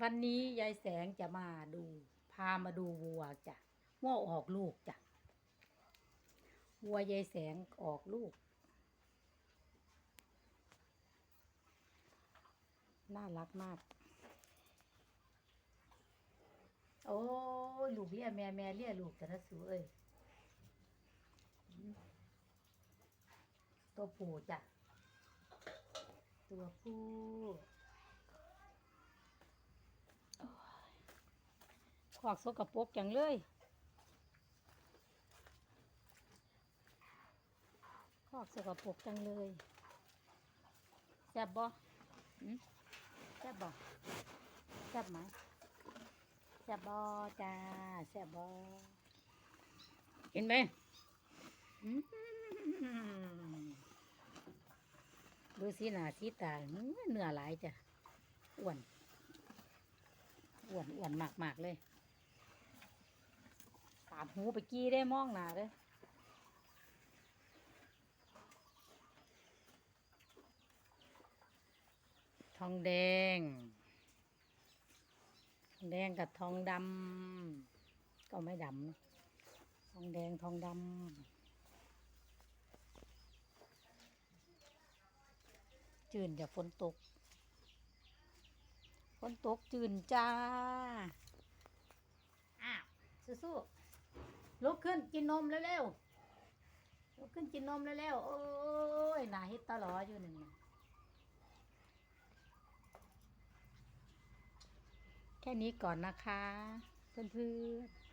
วันนี้ยายแสงจะมาดู พามาดูวัวจ้ะว่าออกลูกจ้ะวัวยายแสงออกลูก น่ารักมาก โอ้ลูกเลี้ยแม่แม่เลี้ยลูกแต่ละสูเอ้ยตัวผู้จ้ะตัวผู้โอ้ย ขวากสกปรกจังเลยขวากสกปรกจังเลยแซ่บบ่แซ่บบ่แซ่บไหมแซ่บบ่จ้าแซ่บบ่เห็นไหมดูสีหน้าสีตาเนื้อหลายจ้ะอ้วนอ้วนอ้วนมากมากๆเลยาดหูไปกี้ได้มองหนาเลยทองแดงทองแดงกับทองดำก็ไม่ดำทองแดงทองดำจืนอย่าฝนตกฝนตกจืนจ้า อ้าว สู้ๆ ลุกขึ้นกินนมเร็วๆลุกขึ้นกินนมเร็วๆโอ้ยหนาเฮ็ดตลออยู่หนึ่งแค่นี้ก่อนนะคะเพื่อนๆ